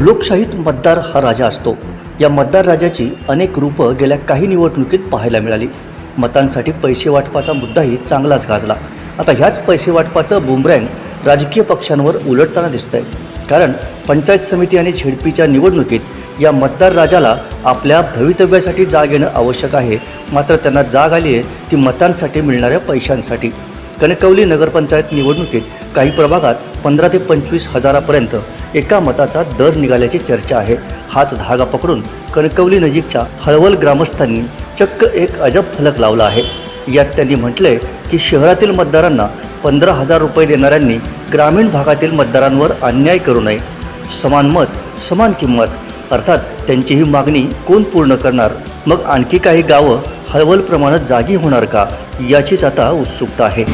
लोकशाहीत मतदार हा राजा असतो. या मतदार राजाची अनेक रूपं गेल्या काही निवडणुकीत पाहायला मिळाली. मतांसाठी पैसे वाटपाचा मुद्दाही चांगलाच गाजला. आता ह्याच पैसे वाटपाचं बुमरँग राजकीय पक्षांवर उलटताना दिसतंय. कारण पंचायत समिती आणि झेडपीच्या निवडणुकीत या मतदार राजाला आपल्या भवितव्यासाठी जाग येणं आवश्यक आहे. मात्र त्यांना जाग आली आहे ती मतांसाठी मिळणाऱ्या पैशांसाठी. कणकवली नगरपंचायत निवडणुकीत काही प्रभागात पंधरा ते पंचवीस हजारापर्यंत एका मताचा दर निघाल्याची चर्चा आहे. हाच धागा पकडून कणकवली नजीकच्या हळवल ग्रामस्थांनी चक्क एक अजब फलक लावला आहे. यात त्यांनी म्हटलंय की शहरातील मतदारांना पंधरा हजार रुपये देणाऱ्यांनी ग्रामीण भागातील मतदारांवर अन्याय करू नये. समान मत समान किंमत अर्थात त्यांची ही मागणी कोण पूर्ण करणार? मग आणखी काही गावं हळवलप्रमाणे जागी होणार का? याचीच आता उत्सुकता आहे.